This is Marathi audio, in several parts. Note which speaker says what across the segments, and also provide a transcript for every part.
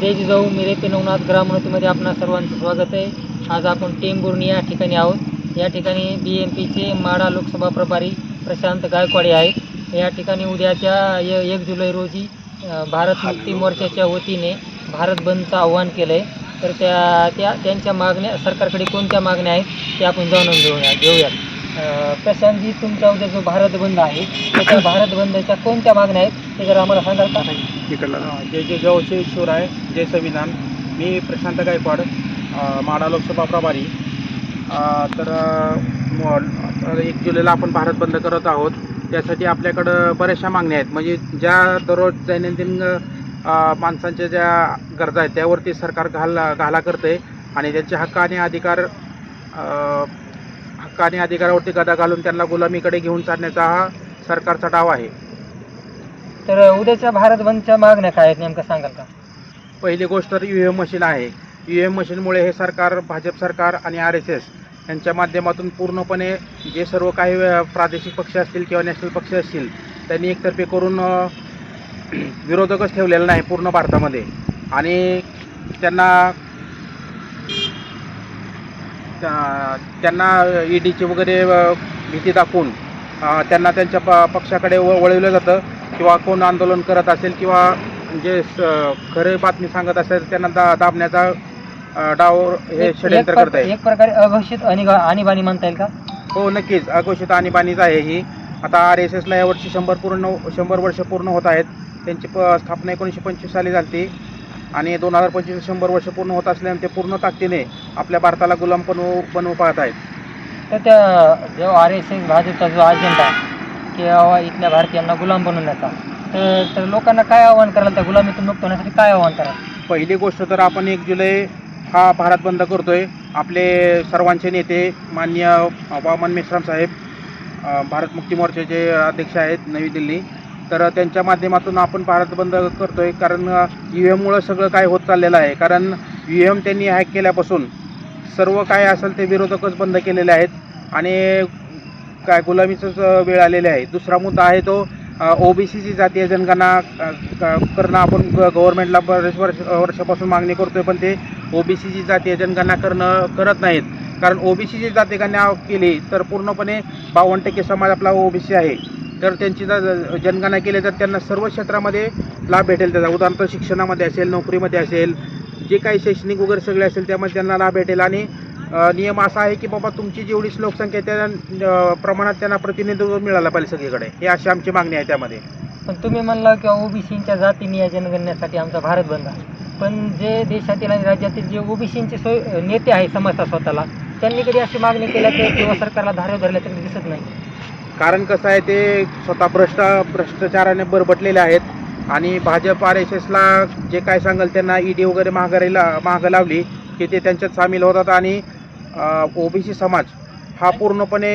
Speaker 1: जय जिजाऊ मिरे ते नवनाथ ग्रामोन्नतीमध्ये आपणा सर्वांचं स्वागत आहे. आज आपण टेंबुर्णी या ठिकाणी आहोत. या ठिकाणी बी एम पीचे माडा लोकसभा प्रभारी प्रशांत गायकवाडे आहेत. या ठिकाणी उद्याच्या य एक जुलै रोजी भारत मुक्ती मोर्चाच्या वतीने भारत बंदचं आव्हान केलं आहे तर त्या त्या त्यांच्या मागण्या सरकारकडे कोणत्या मागण्या आहेत ते आपण जाणून घेऊया घेऊयात. प्रशांतजी तुमचा उद्या जो भारत बंद आहे तर त्या भारत बंदच्या कोणत्या मागण्या आहेत ते जरा आम्हाला सांगाल का?
Speaker 2: इकडला. जय जय जवळचे शिवराय जय संविधान मी प्रशांत गायकवाड माढा लोकसभा प्रभारी. तर एक जुलैला आपण भारत बंद करत आहोत. त्यासाठी आपल्याकडं बऱ्याचशा मागण्या आहेत. म्हणजे ज्या दररोज दैनंदिन माणसांच्या ज्या गरजा आहेत त्यावरती सरकार घाला घाला करते आणि त्यांचे हक्क आणि अधिकार हक्क आणि अधिकारावरती गदा घालून त्यांना गुलामीकडे घेऊन चालण्याचा हा सरकारचा डाव आहे.
Speaker 1: तर उद्याच्या भारत बंदच्या मागण्या काय आहेत नेमकं सांगाल का?
Speaker 2: पहिली गोष्ट तर यू एम मशीन आहे. यू एम मशीनमुळे हे सरकार भाजप सरकार आणि आर एस एस यांच्या माध्यमातून पूर्णपणे जे सर्व काही प्रादेशिक पक्ष असतील किंवा नॅशनल पक्ष असतील त्यांनी एकतर्फे करून विरोधकच ठेवलेला नाही पूर्ण भारतामध्ये. आणि त्यांना त्या- त्यांना ई डीची वगैरे भीती दाखवून त्यांना त्यांच्या प पक्षाकडे व वळवलं जातं. किंवा कोण आंदोलन करत असेल किंवा जे खरे बातमी सांगत असेल त्यांना दा दाबण्याचा डाव हे षडयंत्र करत आहे.
Speaker 1: एक प्रकारे अघोषित आणि आणीबाणी म्हणता येईल का?
Speaker 2: हो नक्कीच. अघोषित आणीबाणीच आहे ही. आता आर एस एसला यावर्षी शंभर पूर्ण शंभर वर्ष पूर्ण होत आहेत. त्यांची प स्थापना एकोणीसशे पंचवीस साली झाली आणि दोन हजार पंचवीस शंभर वर्ष पूर्ण होत असल्याने ते पूर्ण ताकदीने आपल्या भारताला गुलाम बनवू बनवू पाहत आहेत.
Speaker 1: तर त्या जो आर एस एस भाजपचा जो अजेंडा किंवा इथल्या भारतीयांना गुलाम बनवण्याचा तर तर लोकांना काय आव्हान कराल? त्या गुलामीतून मुक्त होण्यासाठी काय आव्हान कराल?
Speaker 2: पहिली गोष्ट तर आपण एक जुलै हा भारत बंद करतोय. आपले सर्वांचे नेते माननीय वामन मेश्राम साहेब भारत मुक्ती मोर्चाचे अध्यक्ष आहेत नवी दिल्ली. तर त्यांच्या माध्यमातून आपण भारत बंद करतोय. कारण यू एममुळं सगळं काय होत चाललेलं आहे. कारण यू एम त्यांनी हॅक केल्यापासून सर्व काय असेल ते विरोधकच बंद केलेले आहेत. आणि काय गुलामीचंच वेळ आलेली आहे. दुसरा मुद्दा आहे तो ओबीसीची जातीय जनगणना करणं आपण ग- गव्हर्नमेंटला बरेच वर्ष वर्षापासून मागणी करतोय. पण ते ओबीसीची जातीय जनगणना करणं करत नाहीत. कारण ओबीसीची जाती गणना केली तर पूर्णपणे बावन्न टक्के समाज आपला ओबीसी आहे. तर त्यांची जर जनगणना केली तर त्यांना सर्व क्षेत्रामध्ये लाभ भेटेल त्याचा. उदाहरणार्थ शिक्षणामध्ये असेल नोकरीमध्ये असेल जे काही शैक्षणिक वगैरे सगळे असेल त्यामध्ये त्यांना लाभ भेटेल. आणि नियम असा आहे की बाबा तुमची जेवढीच लोकसंख्या त्या प्रमाणात त्यांना प्रतिनिधित्व मिळालं पाहिजे सगळीकडे. हे अशी आमची मागणी आहे त्यामध्ये.
Speaker 1: पण तुम्ही म्हणला की ओबीसीच्या जाती नियोजन जनगणनेसाठी आमचा भारत बंद आहे. पण जे देशातील आणि राज्यातील जे ओबीसींचे सोय नेते आहे समजतात स्वतःला त्यांनी कधी अशी मागणी केल्याचं किंवा सरकारला धारे धरल्या कधी दिसत नाही.
Speaker 2: कारण कसं आहे ते स्वतः भ्रष्ट भ्रष्टाचाराने बरबटलेले आहेत. आणि भाजप आर एस एसला जे काय सांगाल त्यांना ईडी वगैरे महागारीला महागं लावली की ते त्यांच्यात सामील होतात. आणि ओबीसी समाज हा पूर्णपणे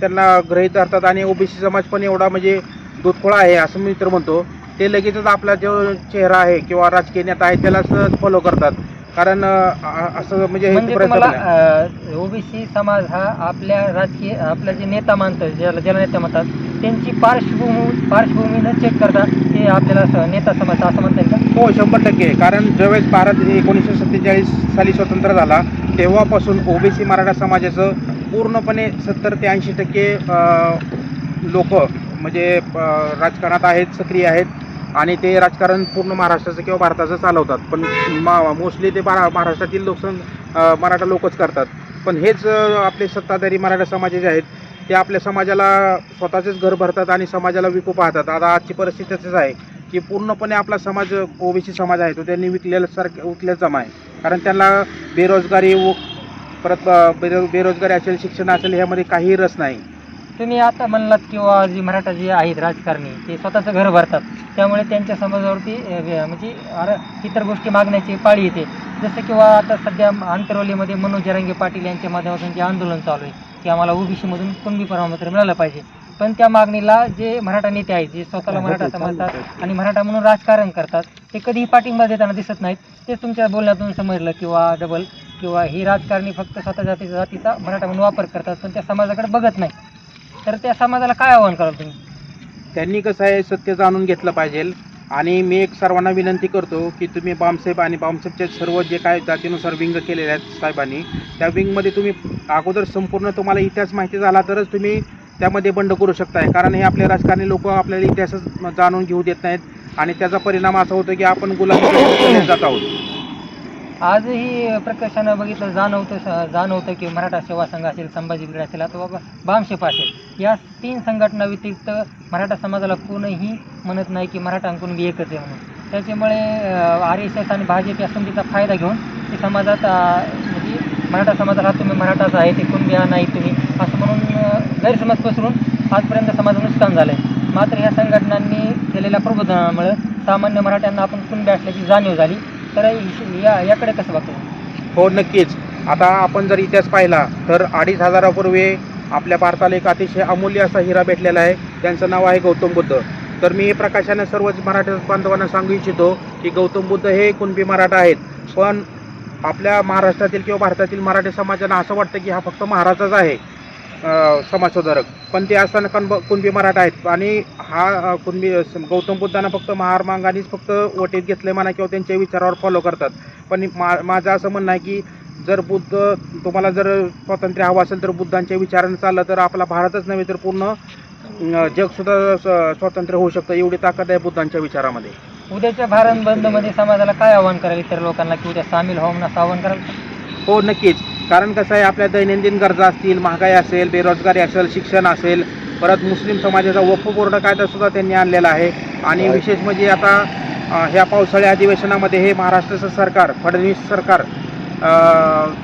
Speaker 2: त्यांना ग्रहीत धरतात. आणि ओबीसी समाज पण एवढा म्हणजे दुधखोळा आहे असं मी तर म्हणतो. ते लगेचच आपला जो चेहरा आहे किंवा राजकीय नेता आहे त्यालाच फॉलो करतात. कारण अं, असं म्हणजे हे
Speaker 1: म्हणजे
Speaker 2: प्रयत्न
Speaker 1: तुम्हाला
Speaker 2: केला.
Speaker 1: ओबीसी समाज हा आपल्या राजकीय आपला जे नेता मानतात ज्याला ज्याला नेता म्हणतात त्यांची पार्श्वभूमी पार्श्वभूमी न चेक करता ते आपल्याला स- नेता समजतात असं म्हणता येईल का?
Speaker 2: हो शंभर टक्के. कारण ज्यावेळेस भारत एकोणीसशे सत्तेचाळीस साली स्वतंत्र झाला तेव्हापासून ओबीसी मराठा समाजाचं पूर्णपणे सत्तर ते ऐंशी टक्के लोक म्हणजे अ, राजकारणात आहेत सक्रिय आहेत. आणि ते राजकारण पूर्ण महाराष्ट्राचं किंवा भारताचं चालवतात. पण मा मोस्टली ते महाराष्ट्रातील लोकसं मराठा लोकच करतात. पण हेच आपले सत्ताधारी मराठा समाजाचे आहेत ते आपल्या समाजाला स्वतःचेच घर भरतात आणि समाजाला विकू पाहतात. आता आजची परिस्थिती तसंच आहे की पूर्णपणे आपला समाज ओबीसी समाज आहे तो त्यांनी विकलेला सारखं विकलेला जमा आहे. कारण त्यांना बेरोजगारी व परत बेरो बेरोजगारी असेल शिक्षण असेल ह्यामध्ये काहीही रस नाही.
Speaker 1: तुम्ही आता म्हणलात किंवा जी मराठा जे आहेत राजकारणी ते स्वतःचं घर भरतात. त्यामुळे त्यांच्या समाजावरती म्हणजे अर- इतर गोष्टी मागण्याची पाळी येते. जसं किंवा आता सध्या आंतरवलीमध्ये मनोज जरांगे पाटील यांच्या माध्यमातून जे आंदोलन चालू आहे की आम्हाला ओबीसीमधून कुणबी प्रमाणपत्र मिळालं पाहिजे. पण त्या मागणीला जे मराठा नेते आहेत जे स्वतःला मराठा समजतात आणि मराठा म्हणून राजकारण करतात ते कधीही पाठिंबा देताना दिसत नाहीत. ते तुमच्या बोलण्यातून समजलं किंवा डबल किंवा ही राजकारणी फक्त स्वतः जातीचा जातीचा मराठा म्हणून वापर करतात पण त्या समाजाकडे बघत नाही तर त्या समाजाला काय आव्हान कराल तुम्ही?
Speaker 2: त्यांनी कसं आहे सत्य जाणून घेतलं पाहिजे. आणि मी एक सर्वांना विनंती करतो की तुम्ही बामसाहेब आणि बामसाहेबचे सर्व जे काय जातीनुसार विंग केलेले आहेत साहेबांनी त्या विंगमध्ये तुम्ही अगोदर संपूर्ण तुम्हाला इतिहास माहिती झाला तरच तुम्ही त्यामध्ये बंड करू शकताय. कारण हे आपले राजकारणी लोक आपल्याला इतिहासच जाणून घेऊ देत नाहीत. आणि त्याचा परिणाम असा होतो की आपण गुलाब जात आहोत.
Speaker 1: आजही प्रकर्षानं बघितलं जाणवतं स- जाणवतं की मराठा सेवा संघ असेल संभाजी ब्रिगेड असेल अथवा बामशेप असेल. या तीन संघटना व्यतिरिक्त मराठा समाजाला कोणीही म्हणत नाही की मराठा कुणबी एकच आहे म्हणून. त्याच्यामुळे आर एस एस आणि भाजप या संधीचा फायदा घेऊन ते समाजात म्हणजे मराठा समाजाला हा तुम्ही मराठाच आहे ते कुणबी हा नाही तुम्ही असं म्हणून गैरसमज पसरून आजपर्यंत समाजात नुकसान झालं आहे मात्र ह्या संघटनांनी केलेल्या प्रबोधनामुळे सामान्य मराठ्यांना आपण कुणबी असल्याची जाणीव झाली. तर या याकडे कसं बघतो?
Speaker 2: हो नक्कीच. आता आपण जर इतिहास पाहिला तर अडीच हजारापूर्वी आपल्या भारताला एक अतिशय अमूल्य असा हिरा भेटलेला आहे. त्यांचं नाव आहे गौतम बुद्ध. तर मी हे प्रकाशाने सर्वच मराठी बांधवांना सांगू इच्छितो की गौतम बुद्ध हे कुणबी मराठा आहेत. पण आपल्या महाराष्ट्रातील किंवा भारतातील मराठी समाजाला असं वाटतं की हा फक्त महाराजाच आहे अं, समाजसुधारक. पण ते असताना कण कुणबी मराठा आहेत. आणि हा कुणबी गौतम बुद्धांना फक्त महारमांगानेच फक्त वटीत घेतले म्हणा किंवा त्यांच्या विचारावर फॉलो करतात. पण मा माझं असं म्हणणं आहे की जर बुद्ध तुम्हाला जर स्वातंत्र्य हवं असेल तर बुद्धांच्या विचारानं चाललं तर आपला भारतच नव्हे तर पूर्ण जगसुद्धा स्वातंत्र्य होऊ शकतं. एवढी ताकद आहे बुद्धांच्या विचारामध्ये.
Speaker 1: उद्याच्या भारत बंदमध्ये समाजाला काय आव्हान कराल इतर लोकांना की उद्या सामील म्हणून असं आव्हान कराल?
Speaker 2: हो नक्कीच. कारण कसं आहे आपल्या दैनंदिन गरजा असतील महागाई असेल बेरोजगारी असेल शिक्षण असेल परत मुस्लिम समाजाचा वक्फ बोर्ड कायदासुद्धा त्यांनी आणलेला आहे. आणि विशेष म्हणजे आता ह्या पावसाळी अधिवेशनामध्ये हे महाराष्ट्राचं सरकार फडणवीस सरकार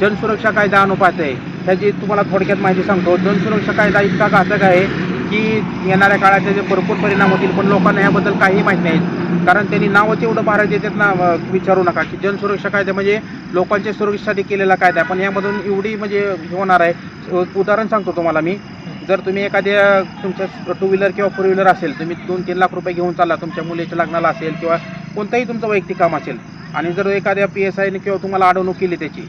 Speaker 2: जनसुरक्षा कायदा अनुपात आहे. त्याची तुम्हाला थोडक्यात माहिती सांगतो. जनसुरक्षा कायदा इतका घातक आहे की येणाऱ्या काळात त्याचे भरपूर परिणाम होतील पण लोकांना याबद्दल काही माहीत नाही. कारण त्यांनी नावच एवढं भारत देतात ना विचारू नका की जनसुरक्षा कायदा म्हणजे लोकांच्या सुरक्षेसाठी केलेला कायदा पण यामधून एवढी म्हणजे होणार आहे. उदाहरण सांगतो तुम्हाला मी. जर तुम्ही एखाद्या तुमच्या टू व्हीलर किंवा फोर व्हीलर असेल तुम्ही दोन तीन लाख रुपये घेऊन चालला तुमच्या मुलीच्या लग्नाला असेल किंवा कोणतंही तुमचं वैयक्तिक काम असेल आणि जर एखाद्या पी एस आयने किंवा तुम्हाला अडवणूक केली त्याची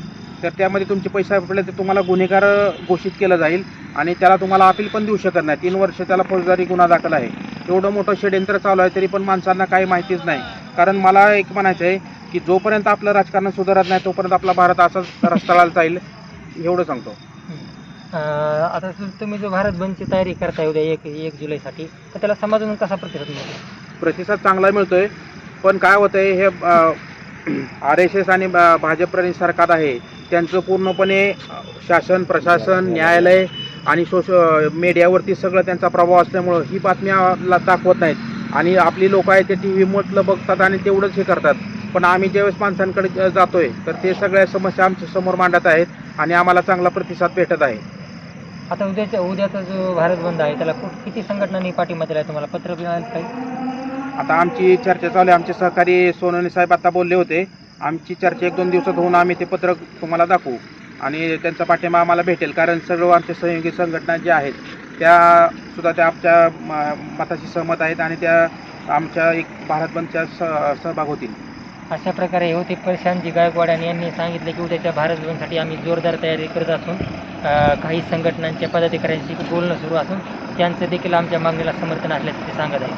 Speaker 2: तर त्यामध्ये तुमचे पैसे सापडले तर तुम्हाला गुन्हेगार घोषित केलं जाईल आणि त्याला तुम्हाला अपील पण देऊ शकत नाही. तीन वर्ष त्याला फौजदारी गुन्हा दाखल आहे. एवढं मोठं षडयंत्र चालू आहे तरी पण माणसांना काही माहितीच नाही. कारण मला एक म्हणायचं आहे की जोपर्यंत आपलं राजकारण सुधारत नाही तोपर्यंत आपला भारत असाच रस्त्याला जाईल एवढं सांगतो.
Speaker 1: आता तुम्ही जो भारत बंदची तयारी करताय उद्या एक एक जुलैसाठी तर त्याला समाजातून कसा प्रतिसाद मिळतो?
Speaker 2: प्रतिसाद चांगला मिळतोय पण काय होतंय हे आर एस एस आणि भा- भाजप प्रणित सरकार आहे त्यांचं पूर्णपणे शासन प्रशासन न्यायालय आणि सोश मीडियावरती सगळं त्यांचा प्रभाव असल्यामुळं ही बातम्या दाखवत नाहीत. आणि आपली लोक आहेत ते टी व्हीमधलं बघतात आणि तेवढंच हे करतात. पण आम्ही ज्यावेळेस माणसांकडे ज- जातोय तर ते सगळ्या समस्या आमच्यासमोर मांडत आहेत आणि आम्हाला चांगला प्रतिसाद भेटत आहे.
Speaker 1: आता उद्याच्या उद्याचा जो भारत बंद आहे त्याला कुठ- किती संघटनांनी पाठिंबा दिला आहे तुम्हाला? पत्र मिळालं काही?
Speaker 2: आता आमची चर्चा चालू आहे. आमचे सहकारी सोनवणे साहेब आता बोलले होते. आमची चर्चा एक दोन दिवसात होऊन आम्ही ते पत्रक तुम्हाला दाखवू. आणि त्यांचा पाठिंबा आम्हाला भेटेल. कारण सर्व आमच्या सहयोगी संघटना ज्या आहेत त्या सुद्धा त्या आमच्या म- मताशी सहमत आहेत आणि त्या आमच्या एक भारत बंदच्या स सहभाग होतील.
Speaker 1: अशा प्रकारे होते. प्रशांतजी गायकवाड आणि यांनी सांगितले की उद्याच्या भारत बंदसाठी आम्ही जोरदार तयारी करत असून काही संघटनांच्या पदाधिकाऱ्यांशी बोलणं सुरू असून त्यांचं देखील आमच्या मागणीला समर्थन असल्याचं ते सांगत आहे